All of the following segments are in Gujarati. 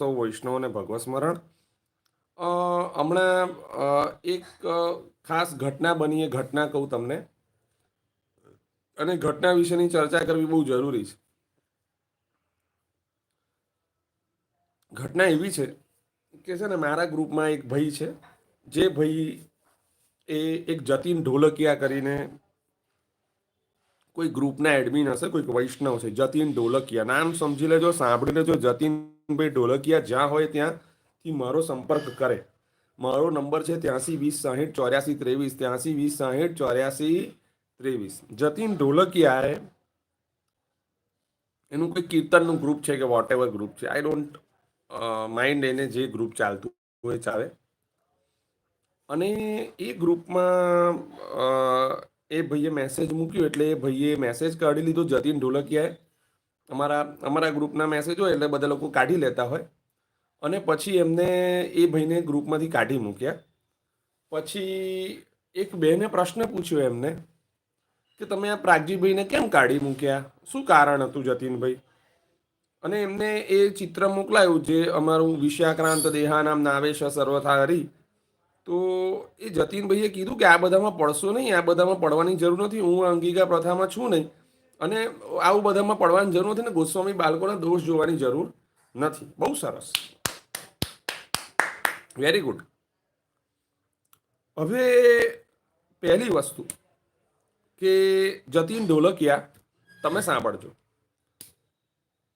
સૌ વૈષ્ણવને ભગવત સ્મરણ. હમણાં એક ખાસ ઘટના બની, એ ઘટના કહું તમને. અને ઘટના વિશેની ચર્ચા કરવી બહુ જરૂરી છે. ઘટના એવી છે કે છે ને, મારા ગ્રુપમાં એક ભાઈ છે. જે ભાઈ એ એક જતીન ઢોલકિયા કરીને કોઈ ગ્રુપના એડમિન હશે કોઈક વૈષ્ણવ છે, જતીન ઢોલકિયા. નામ સમજી લેજો, સાંભળી લેજો, જતીનભાઈ ઢોલકિયા જ્યાં હોય ત્યાંથી મારો સંપર્ક કરે. મારો નંબર છે ત્યાંસી વીસ સાહીઠ ચોર્યાસી ત્રેવીસ, ત્યાંસી વીસ સાહીઠ ચોર્યાસી ત્રેવીસ. જતીન ઢોલકિયાએ એનું કોઈ કીર્તનનું ગ્રુપ છે કે વોટ એવર ગ્રુપ છે આઈ ડોન્ટ માઇન્ડ એને જે ગ્રુપ ચાલતું હોય, ચાલે. અને એ ગ્રુપમાં એ ભાઈએ મેસેજ મૂક્યો એટલે એ ભાઈએ મેસેજ કાઢી લીધો, જતીન ઢોલકિયાએ. અમારા અમારા ગ્રુપના મેસેજ હોય એટલે બધા લોકો કાઢી લેતા હોય. અને પછી એમને એ ભાઈને ગ્રુપમાંથી કાઢી મૂક્યા. પછી એક બેને પ્રશ્ન પૂછ્યો એમને કે તમે આ પ્રાગજીભાઈને કેમ કાઢી મૂક્યા? શું કારણ હતું જતીનભાઈ? અને એમને એ ચિત્ર મોકલાયું જે અમારું વિષયાક્રાંત દેહાનામ નાવેશ સર્વથા હરી તો એ જતીનભાઈએ કીધું કે આ બધામાં પડશો નહીં, આ બધામાં પડવાની જરૂર નથી, હું અંગિકા પ્રથામાં છું નહીં. અને આવું બધામાં પડવાની જરૂર નથી ને ગોસ્વામી બાળકોના દોષ જોવાની જરૂર નથી. બહુ સરસ. વેરી ગુડ હવે પહેલી વસ્તુ કે જતીન ઢોલકિયા, તમે સાંભળજો.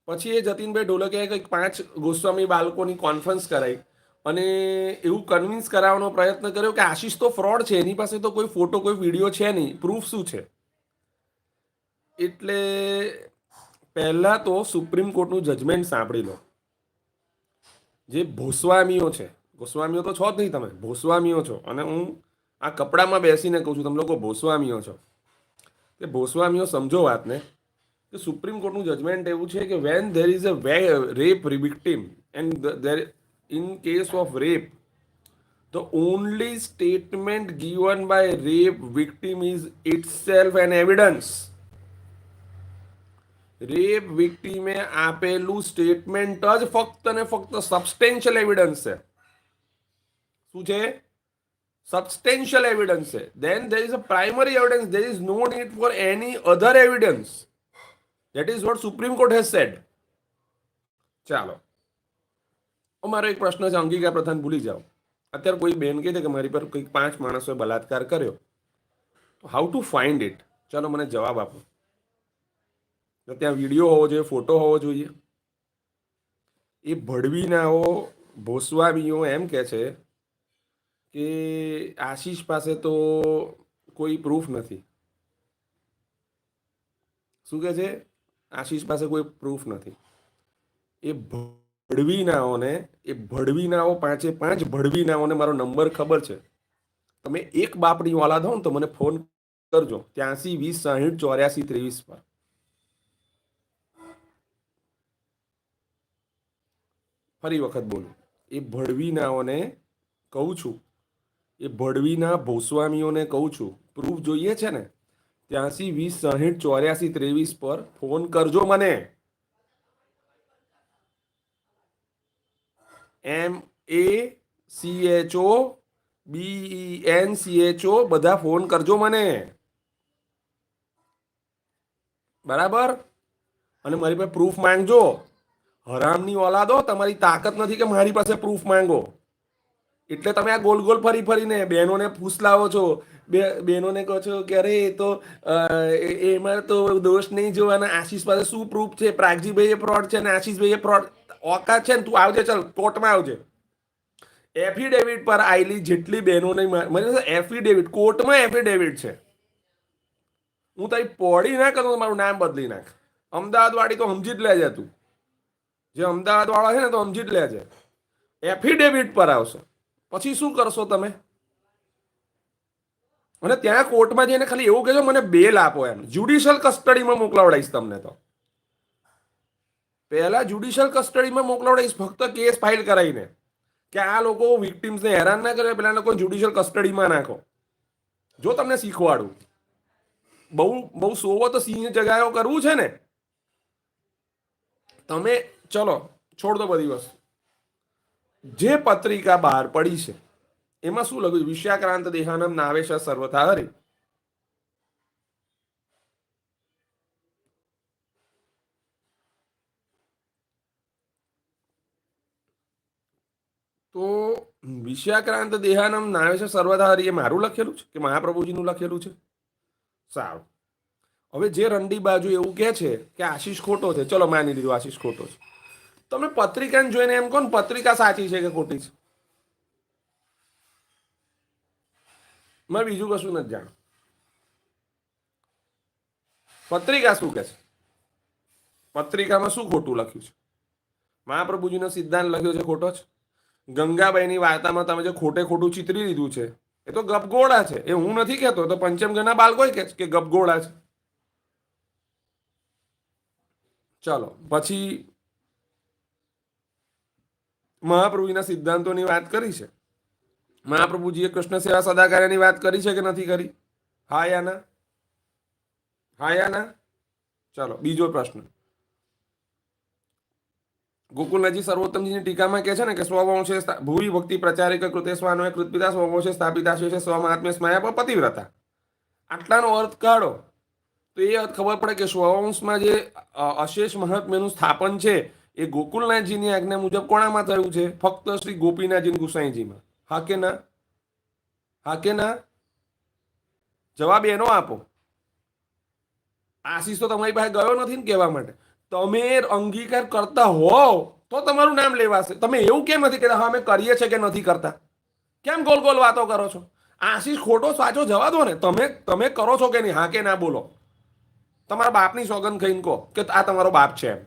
પછી એ જતીનભાઈ ઢોલકિયાએ કંઈક પાંચ ગોસ્વામી બાળકોની કોન્ફરન્સ કરાઈ. અને એવું કન્વિન્સ કરાવવાનો પ્રયત્ન કર્યો કે આશીષ તો ફ્રોડ છે, એની પાસે તો કોઈ ફોટો કોઈ વીડિયો છે નહીં. પ્રૂફ શું છે? એટલે પહેલા તો સુપ્રીમ કોર્ટનું જજમેન્ટ સાંભળી લો. જે ભોસ્વામીઓ છે ગોસ્વામીઓ તો છો જ નહીં તમે, ભોસ્વામીઓ છો. અને હું આ કપડામાં બેસીને કહું છું, તમે લોકો ભોસ્વામીઓ છો. કે ભોસ્વામીઓ સમજો વાતને, કે સુપ્રીમ કોર્ટનું જજમેન્ટ એવું છે કે when there is a way rape revictim and there in case of rape the only statement given by rape victim is itself an evidence. Rape વિક્ટીમે આપેલું સ્ટેટમેન્ટ જ ફક્ત ને ફક્ત સબસ્ટેન્શિયલ એવિડન્સ છે શું છે સબસ્ટેન્શિયલ એવિડન્સ છે then there is a primary evidence there is no need for any other evidence that is what Supreme Court has said ચાલો અમારો એક પ્રશ્ન છે અંગિકા પ્રધાન ભૂલી જાઓ. અત્યારે કોઈ બેન કહે છે કે મારી પર કંઈક પાંચ માણસોએ બલાત્કાર કર્યો. તો હાઉ ટુ ફાઇન્ડ ઇટ ચાલો મને જવાબ આપો. તો ત્યાં વીડિયો હોવો જોઈએ ફોટો હોવો જોઈએ. એ ભડવીનાઓ, ભોસવામીઓ એમ કે છે કે આશીષ પાસે તો કોઈ પ્રૂફ નથી. શું કહે છે? આશીષ પાસે કોઈ પ્રૂફ નથી. એ ભડવીનાઓને, એ ભડવીનાઓ પાંચે પાંચ ભડવીનાઓને મારો નંબર ખબર છે. તમે એક બાપની ઓલાદ હો ને તો મને ફોન કરજો ત્યાંસી વીસ સાહીઠ ચોર્યાસી ત્રેવીસ પર. ફરી વખત બોલું. એ ભડવીનાઓને કહું છું. એ ભડવીના ભોસ્વામીઓને કહું છું. પ્રૂફ જોઈએ છે ને? ત્યાંસી વીસ સાહીઠ ચોર્યાસી ત્રેવીસ પર ફોન કરજો મને. M A C H O B N C H O બધા ફોન કરજો મને. બરાબર? અને મારી પાસે પ્રૂફ માંગજો. હરામની ઓલાદો, તમારી તાકાત નથી કે મારી પાસે પ્રૂફ માંગો. એટલે તમે આ ગોલ ગોલ ફરી ફરીને બહેનોને ફૂસલાવો છો. બે બહેનોને કહો છો કે અરે એ તો એમાં તો દોષ નહીં જોવાના. આશીષ પાસે શું પ્રૂફ છે? પ્રાગજીભાઈએ ફ્રોડ છે અને આશીષભાઈએ ફ્રોડ ઓકાત છે ને તું આવજે, ચાલ, કોર્ટમાં આવજે. એફિડેવિટ પર આવેલી જેટલી બહેનોની મને એફિડેવિટ કોર્ટમાં એફિડેવિટ છે. હું તારી પોડી ના કરું મારું નામ બદલી નાખ. અમદાવાદવાળી તો સમજી જ લેજે તું. જે અમદાવાદવાળા છે ને તો સમજી જ લેજે એફિડેવિટ પર આવશે. પછી શું કરશો તમે? અને ત્યાં કોર્ટમાં જઈને ખાલી એવું કહેજો, મને બેલ આપો એમ. જ્યુડિશિયલ કસ્ટડીમાં મોકલાવડાવીશ તમને તો. પહેલા જ્યુડિશિયલ કસ્ટડીમાં મોકલાવડાવીશ ફક્ત કેસ ફાઇલ કરાવીને કે આ લોકો વિક્ટિમ્સને હેરાન ના કરે, પેલા લોકો જ્યુડિશિયલ કસ્ટડીમાં નાખો. જો તમને શીખવાડું. બહુ બહુ સોવો તો સિંહ જગાયો કરવું છે ને. તમે, ચલો, છોડ દો બધી વસ્તુ. જે પત્રિકા બહાર પડી છે, એમાં શું લખ્યું? વિષયાક્રાંત દેહાનમ નાવેશ સર્વથા હરે તો વિષયાક્રાંત દેહાનમ નાવેશ સર્વધારી એ મારું લખેલું છે કે મહાપ્રભુજીનું લખેલું છે? સારું. હવે જે રંડી બાજુ એવું કહે છે કે આશીષ ખોટો છે, ચલો માની લીધું આશીષ ખોટો છે. તમે પત્રિકાને જોઈને એમ કહો ને, પત્રિકા સાચી છે કે ખોટી છે? મેં બીજું કશું નથી જાણ પત્રિકા શું કે છે? પત્રિકામાં શું ખોટું લખ્યું છે? મહાપ્રભુજીનો સિદ્ધાંત લખ્યો છે ખોટો છે ગંગાબાઈની વાર્તામાં તમે જે ખોટે ખોટું ચિતરી લીધું છે, એ તો ગપગોળા છે. એ હું નથી કહેતો, તો પંચમગણના બાળકો કે છે કે ગપગોળા છે. ચલો, પછી મહાપ્રભુજીના સિદ્ધાંતોની વાત કરી છે. મહાપ્રભુજીએ કૃષ્ણ સેવા સદાકાર્યની વાત કરી છે કે નથી કરી? હા યા હા યા ચલો, બીજો પ્રશ્ન. ગોકુલનાથજી સર્વોત્તમજીની ટીકામાં કહે છે ને કે સ્વવંશે સ્થા- ભક્તિ પ્રચારિક કૃતે સ્વાનો કૃતપિતા સ્વવંશે સ્થાપિતા છે સ્વમાત્મ્ય સ્માયા પર પતિવ્રતા. આટલાનો અર્થ કાઢો. તો એ અર્થ ખબર પડે કે સ્વવંશમાં જે અશેષ મહાત્મ્યનું સ્થાપન છે, એ ગોકુલનાથજીની આજ્ઞા મુજબ કોણામાં થયું છે? ફક્ત શ્રી ગોપીનાથજી ગુસાઈજીમાં. હા કે ના? હા કે ના? જવાબ એનો આપો. આશીષ તો તમારી પાસે ગયો નથી ને કહેવા માટે. તમે અંગીકાર કરતા હોવ તો તમારું નામ લેવાશે. તમે એવું કેમ નથી કહેતા, હા, અમે કરીએ છીએ કે નથી કરતા? કેમ ગોલ ગોલ વાતો કરો છો? આશીષ, ખોટો સાચો જવા દો ને. તમે તમે કરો છો કે નહીં? હા કે ના, બોલો. તમારા બાપની સોગંદ ખાઈને કહો કે આ તમારો બાપ છે એમ.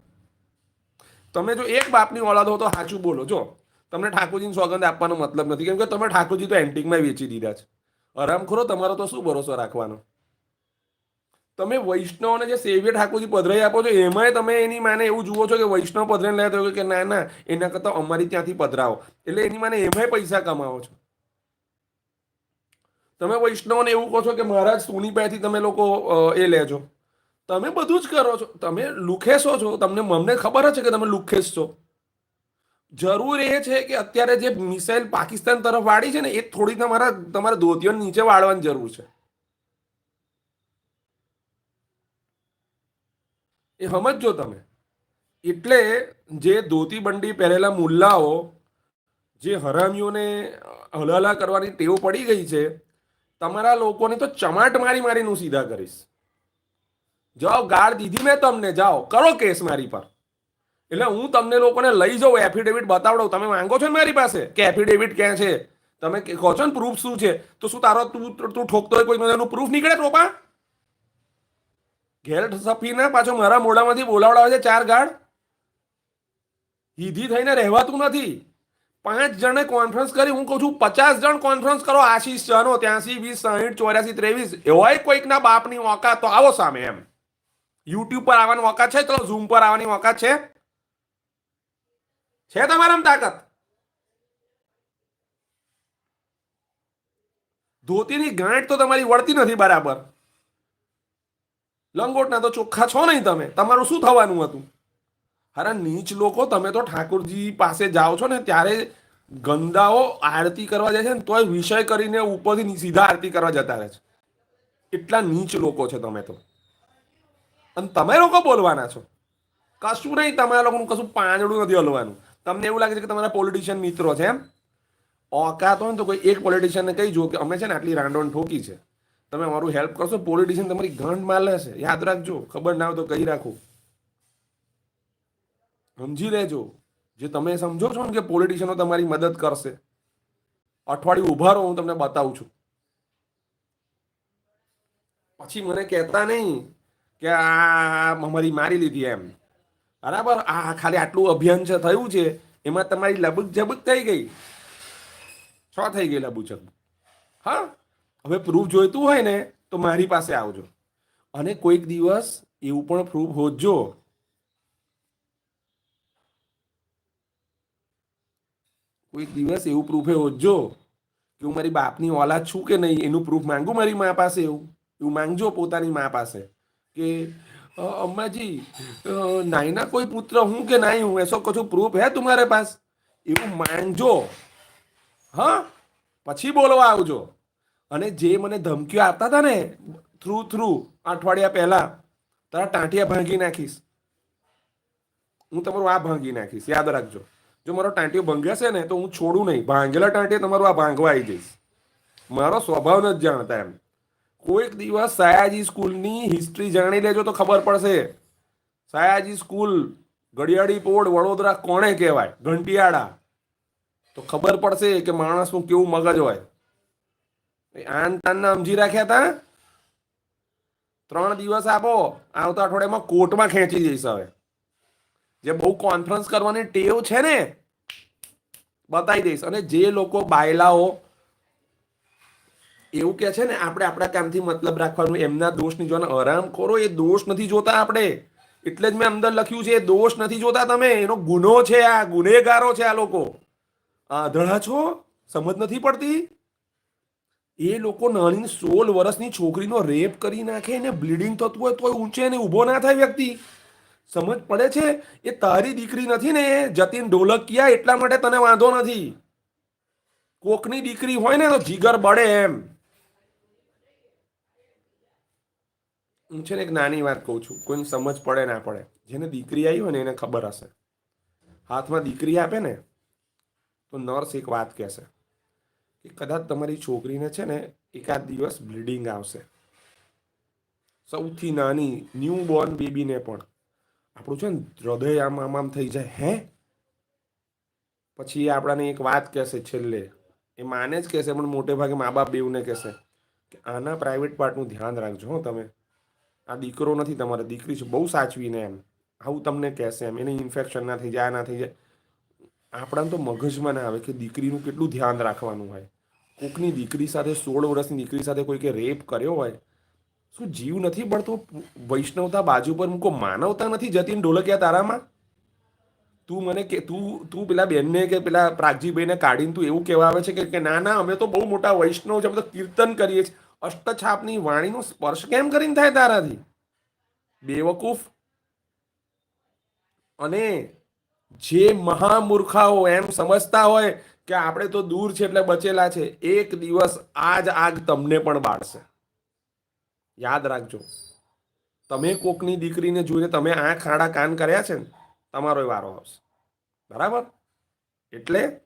તમે જો એક બાપની ઓળાદ હો તો સાચું બોલો. જો, તમને ઠાકોરજીની સોગંદ આપવાનો મતલબ નથી. કેમ કે તમે ઠાકોરજી તો એન્ટિકમાં વેચી દીધા છે. આરામખોરો તમારો તો શું ભરોસો રાખવાનો? તમે વૈષ્ણવને જે સેવ્ય ઠાકોરજી પધરાઈ આપો છો, એમાંય તમે એની માને એવું જુઓ છો કે વૈષ્ણવ પધરાઈને લેતા કે ના ના, એના કરતાં અમારી ત્યાંથી પધરાવો. એટલે એની માને એમાંય પૈસા કમાવો છો. તમે વૈષ્ણવને એવું કહો છો કે મહારાજ, સોની પાસેથી તમે લોકો એ લેજો તમે બધું જ કરો છો. તમે લુખેસો છો. તમને મમને ખબર જ છે કે તમે લુખેસ છો. જરૂર એ છે કે અત્યારે જે મિસાઇલ પાકિસ્તાન તરફ વાળી છે ને, એ થોડી તમારા તમારા ધોતીઓ નીચે વાળવાની જરૂર છે. એ સમજજો તમે. એટલે જે ધોતી બંડી પહેરેલા મુલ્લાઓ, જે હરામીઓને હલાલા કરવાની ટેવ પડી ગઈ છે, તમારા લોકોને તો ચમાટ મારી મારીને હું સીધા કરીશ. જાઓ, ગાળ દીધી મેં તમને, જાઓ, કરો કેસ મારી પર. એટલે હું તમને લોકોને લઈ જાઉં એફિડેવિટ બતાવડો તમે માંગો છો ને મારી પાસે કે એફિડેવિટ ક્યાં છે? તમે કહો છો ને પ્રૂફ શું છે? તો શું તારો તું તું ઠોકતો હોય કોઈ એનું પ્રૂફ નીકળે ટોપા ઘેર સફીને પાછો મારા મોઢામાંથી બોલાવડાવે છે ચાર ગાળ હીધી થઈને રહેવાતું નથી. પાંચ જણે કોન્ફરન્સ કરી, હું કહું છું, પચાસ જણ કોન્ફરન્સ કરો, આશીષ જનો, ત્યાંસી, વીસ, સાહીઠ, ચોર્યાસી, ત્રેવીસ, એવાય કોઈકના બાપની ઓકાત તો આવો સામે એમ. યુટ્યુબ પર આવવાની ઓકાત છે તો ઝૂમ પર આવવાની ઓકાત છે. છે તમારામાં તાકાત? ધોતીની ગાંઠ તો તમારી વળતી નથી બરાબર. લંગોટના તો ચોખ્ખા છો નહીં તમે. તમારું શું થવાનું હતું? અરે નીચ લોકો, તમે તો ઠાકોરજી પાસે જાઓ છો ને, ત્યારે ગંદાઓ આરતી કરવા જાય છે ને, તોય વિષય કરીને ઉપરથી સીધા આરતી કરવા જતા રહે છે. એટલા નીચ લોકો છે તમે તો. અને તમે લોકો બોલવાના છો. કશું નહીં, તમારા લોકોનું કશું પાંજડું નથી હલવાનું. તમને એવું લાગે છે કે તમારા પોલિટિશિયન મિત્રો છે એમ? ઓકાત હોય ને તો કોઈ એક પોલિટિશિયનને કહી જુઓ કે અમે છે ને આટલી રાંડોણ ઠોકી છે. તમે અમારું હેલ્પ કરશો પોલિટિશિયન તમારી ઘંટ માલે છે યાદ રાખજો, ખબર ના હોય તો કહી રાખો. સમજી લેજો. જે તમે સમજો છો ને કે પોલિટિશિયનો તમારી મદદ કરશે. અઠવાડિયું ઊભા રહો, હું તમને બતાવું છું. પછી મને કહેતા નહીં કે આ અમારી મારી લીધી એમ. બરાબર? આ ખાલી આટલું અભિયાન છે, થયું છે. એમાં તમારી લબુક જબુક થઈ ગઈ. છ થઈ ગઈ લબુક જબુક હા? હવે પ્રૂફ જોઈતું હોય ને, તો મારી પાસે આવજો. અને કોઈક દિવસ એવું પણ પ્રૂફ હોજો. કોઈક દિવસ એવું પ્રૂફે હોજો કે હું મારી બાપની ઓલા છું કે નહીં, એનું પ્રૂફ માંગુ મારી મા પાસે એવું? એવું માંગજો પોતાની મા પાસે કે અમ્માજી નાઈના કોઈ પુત્ર હું કે નાઈ હું? એસો કછું પ્રૂફ હે તમારે પાસ? એવું માંગજો. હા? પછી બોલવા આવજો. અને જે મને ધમકીઓ આપતા હતા ને થ્રુ થ્રુ અઠવાડિયા પહેલા, તારા ટાંટિયા ભાંગી નાખીશ. હું તમારું આ ભાંગી નાખીશ, યાદ રાખજો. જો મારો ટાંટિયો ભંગ્યાશે ને, તો હું છોડું નહીં. ભાંગેલા ટાંટિયા તમારું આ ભાંગવા આવી જઈશ. મારો સ્વભાવ નથી જાણતા એમ. કોઈક દિવસ સયાજી સ્કૂલની હિસ્ટ્રી જાણી લેજો તો ખબર પડશે. સયાજી સ્કૂલ ગડિયાળી પોળ, વડોદરા કોણે કહેવાય? ઘંટિયાળા. તો ખબર પડશે કે માણસનું કેવું મગજ હોય. આન સમજી રાખ્યા હતા ત્રણ દિવસ આપો, આવતા અઠવાડિયામાં કોર્ટમાં ખેંચી જઈશ હવે. જે બહુ કોન્ફરન્સ કરવાની ટેવ છે ને, બતાવી દઈશ. અને જે લોકો બાયલાઓ એવું કે છે ને, આપણે આપણા કામથી મતલબ રાખવાનું, એમના દોષ નહીં જોવાના. આરામ કરો એ દોષ નથી જોતા આપણે. એટલે જ મેં અંદર લખ્યું છે, એ દોષ નથી જોતા તમે. એનો ગુનો છે આ, ગુનેગારો છે આ લોકો. આધળા છો? સમજ નથી પડતી? એ લોકો નાની સોળ વર્ષની છોકરીનો રેપ કરી નાખે એને બ્લીડિંગ થતું હોય તોય ઊંચે ને ઊભો ના થાય વ્યક્તિ. સમજ પડે છે? એ તારી દીકરી નથી ને, જતીન ઢોલકિયા એટલા માટે તને વાંધો નથી. કોકની દીકરી હોય ને તો જીગર બળે એમ. હું છે ને એક નાની વાત કહું છું. કોઈને સમજ પડે ના પડે. જેને દીકરી આવી હોય ને એને ખબર હશે. હાથમાં દીકરી આપે ને, તો નર્સ એક વાત કહેશે. કે કદાચ તમારી છોકરીને છે ને એકાદ દિવસ બ્લીડિંગ આવશે. સૌથી નાની ન્યૂ બોર્ન બેબીને પણ. આપણું છે ને હૃદય આમ આમ આમ થઈ જાય, હે? પછી એ આપણાને એક વાત કહેશે છેલ્લે. એ માને જ કહેશે, પણ મોટે ભાગે મા બાપ બેવને કહેશે કે આના પ્રાઇવેટ પાર્ટનું ધ્યાન રાખજો, હો તમે. આ દીકરો નથી તમારે, દીકરી છે, બહુ સાચવીને એમ. આવું તમને કહેશે એમ. એને ઇન્ફેક્શન ના થઈ જાય ના થઈ જાય. આપણાને તો મગજમાં ના આવે કે દીકરીનું કેટલું ધ્યાન રાખવાનું હોય. કોકની દીકરી સાથે, સોળ વર્ષની દીકરી સાથે કોઈકે રેપ કર્યો હોય, શું જીવ નથી પડતો વૈષ્ણવતા બાજુ પર મૂકો. માનવતા નથી જતીન ઢોલકિયા તારામાં? તું મને કે, તું તું પેલા બેનને કે પેલા પ્રાગજીભાઈને કાઢીને તું એવું કહેવા આવે છે કે ના ના, અમે તો બહુ મોટા વૈષ્ણવ છે, અમે તો કીર્તન કરીએ છીએ. અષ્ટછાપની વાણીનો સ્પર્શ કેમ કરીને થાય તારાથી? બેવકૂફ. અને જે મહામૂર્ખાઓ એમ સમજતા હોય કે આપણે તો દૂર છે એટલે બચેલા છે. એક દિવસ આજ આગ તમને પણ બાળશે. યાદ રાખજો. તમે કોકની દીકરીને જોઈને તમે આ ખાડા કાન કર્યા છે ને, તમારો વારો આવશે. બરાબર? એટલે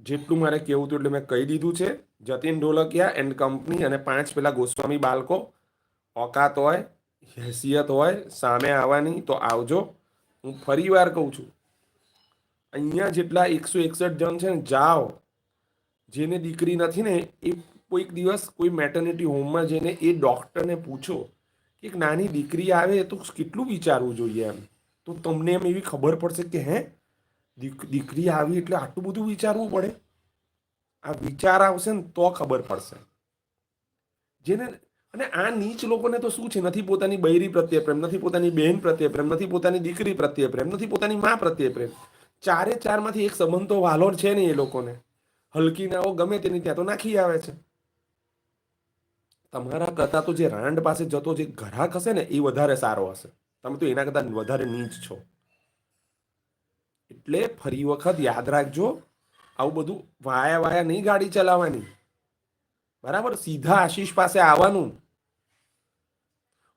જેટલું મારે કહેવું હતું એટલે મેં કહી દીધું છે. જતીન ઢોલકિયા એન્ડ કંપની અને પાંચ પેલા ગોસ્વામી બાળકો. ઓકાત હોય, હેસિયત હોય, સામે આવવાની, તો આવજો. હું ફરી વાર કહું છું. અહીંયા જેટલા એકસો એકસઠ જણ છે ને, જાઓ. જેને દીકરી નથી ને, એ કોઈક દિવસ કોઈ મેટર્નિટી હોમમાં જઈને એ ડૉક્ટરને પૂછો કે એક નાની દીકરી આવે તો કેટલું વિચારવું જોઈએ એમ? તો તમને એમ એવી ખબર પડશે કે, હે, દીક- દીકરી આવી એટલે આટલું બધું વિચારવું પડે? આ વિચાર આવશે ને, તો ખબર પડશે. જેને, અને આ નીચ લોકોને તો શું છે? નથી પોતાની બૈરી પ્રત્યે પ્રેમ, નથી પોતાની બહેન પ્રત્યે પ્રેમ, નથી પોતાની દીકરી પ્રત્યે પ્રેમ, નથી પોતાની મા પ્રત્યે પ્રેમ. ચારે ચારમાંથી એક સંબંધ તો વાલોર છે ને એ લોકોને. હલકી નાઓ ગમે તેની ત્યાં તો નાખી આવે છે. તમારા કરતા તો જે રાંડ પાસે જતો જે ગ્રાહક હશે ને, એ વધારે સારો હશે. તમે તો એના કરતા વધારે નીચ છો. એટલે ફરી વખત યાદ રાખજો, આવું બધું વાયા વાયા નહીં ગાડી ચલાવવાની. બરાબર? સીધા આશીષ પાસે આવવાનું.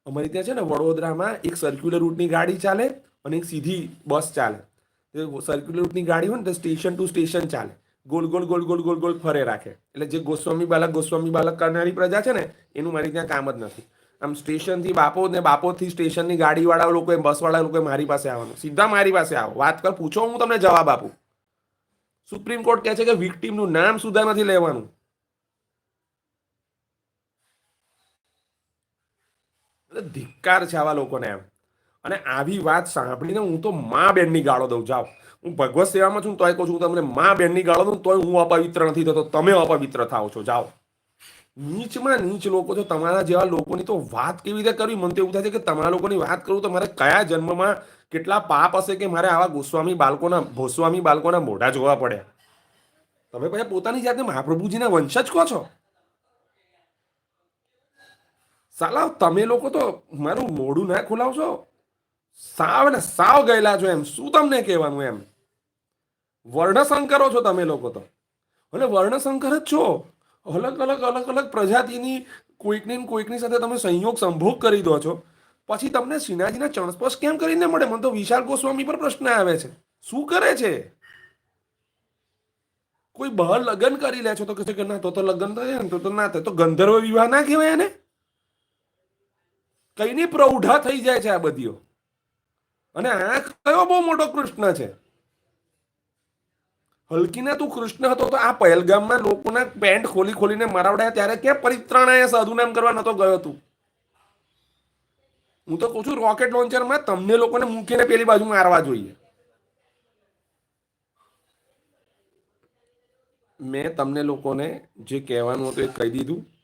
અમારી ત્યાં છે ને, વડોદરામાં એક સર્ક્યુલર રૂટની ગાડી ચાલે અને એક સીધી બસ ચાલે. સર્ક્યુલર રૂટની ગાડી હોય ને તો સ્ટેશન ટુ સ્ટેશન ચાલે. ગોલ ગોલ ગોલ ગોલ ગોલ ગોલ ફરે રાખે. એટલે જે ગોસ્વામી બાલક ગોસ્વામી બાલક કરનારી પ્રજા છે ને, એનું મારી ત્યાં કામ જ નથી. આમ સ્ટેશનથી બાપો ને બાપોથી સ્ટેશનની ગાડીવાળા લોકો, બસવાળા લોકો મારી પાસે આવવાનું. સીધા મારી પાસે આવો. વાત કર, પૂછો, હું તમને જવાબ આપું. સુપ્રીમ કોર્ટ કહે છે કે વિક્ટીમનું નામ સુધા નથી લેવાનું. ધિક્કાર છે આવા લોકોને એમ. અને આવી વાત સાંભળીને હું તો મા બેનની ગાળો દઉં, જાઓ. હું ભગવત સેવામાં છું તોય કહું છું તમને મા બેનની ગાળો દઉં તોય હું અપવિત્ર નથી થતો, તમે અપવિત્ર થાઓ છો, જાઓ. નીચમાં નીચ લોકો છો, તમારા જેવા લોકોની તો વાત કેવી રીતે કરવી? મને તો એવું થાય છે કે તમારા લોકોની વાત કરું તો મારે કયા જન્મમાં કેટલા પાપ હશે કે મારે આવા ગોસ્વામી બાળકોના ભોસ્વામી બાળકોના મોઢા જોવા પડ્યા? તમે પછી પોતાની જાતને મહાપ્રભુજીના વંશજ કહો છો. સાલા, તમે લોકો તો મારું મોઢું ના ખોલાવશો? સાવ ને સાવ ગયેલા છો એમ. શું તમને કહેવાનું એમ? વર્ણશંકરો છો તમે લોકો તો. અને વર્ણશંકર જ છો. અલગ અલગ અલગ અલગ પ્રજાતિની કોઈકની કોઈકની સાથે તમે સંયોગ સંભોગ કરી દો છો. પછી તમને શ્રીનાથજીના ચણસ્પર્શ કેમ કરીને મળે? મને તો વિશાલ ગોસ્વામી પર પ્રશ્ન આવે છે. શું કરે છે? કોઈ બહાર લગ્ન કરી લે છો તો કહે છે કે ના, તો તો લગ્ન થાય ને, તો તો ના થાય. તો ગંધર્વ વિવાહ ના કહેવાય એને? કઈની પ્રૌઢા થઈ જાય છે આ બધીઓ. અને આ કયો બહુ મોટો કૃષ્ણ છે? હલકીના તું કૃષ્ણ હતો તો આ પહેલગામમાં લોકોના પેન્ટ ખોલી ખોલીને મરાવડાયા ત્યારે ક્યાં પરિત્રાણાએ સાધુનામ કરવા નતો ગયો તું? હું તો કહું છું રોકેટ લોન્ચરમાં તમને લોકોને મૂકીને પેલી બાજુ મારવા જોઈએ. મેં તમને લોકોને જે કહેવાનું હતું એ કહી દીધું.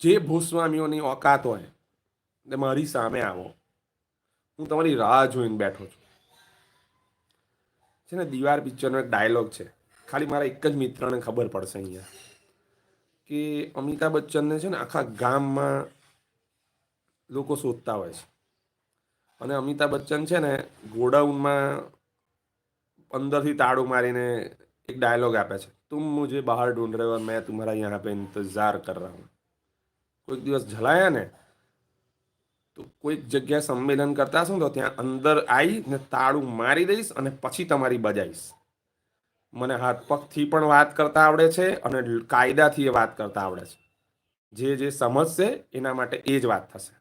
જે ભૂસ્વામીઓની ઓકાત હોય, ને મારી સામે આવો. હું તમારી રાહ જોઈને બેઠો છું. છે ને, દિવાર પિક્ચરનો એક ડાયલોગ છે. ખાલી મારા એક જ મિત્રને ખબર પડશે અહીંયા. કે અમિતાભ બચ્ચનને છે ને, આખા ગામમાં લોકો શોધતા હોય છે. અને અમિતાભ બચ્ચન છે ને, ગોડાઉનમાં અંદરથી તાળું મારીને એક ડાયલોગ આપે છે. તું મુજે બહાર ઢૂંઢ રહ્યો મેં તમારા અહીંયા પે ઇંતજાર કર રહા હું. કોઈક દિવસ ઝલાયા ને, તો કોઈક જગ્યાએ સંમેલન કરતા હશો તો ત્યાં અંદર આવી ને તાળું મારી દઈશ અને પછી તમારી બજાવીશ. મને હાથ પગથી પણ વાત કરતા આવડે છે અને કાયદાથી એ વાત કરતા આવડે છે. જે જે સમજશે, એના માટે એ જ વાત થશે.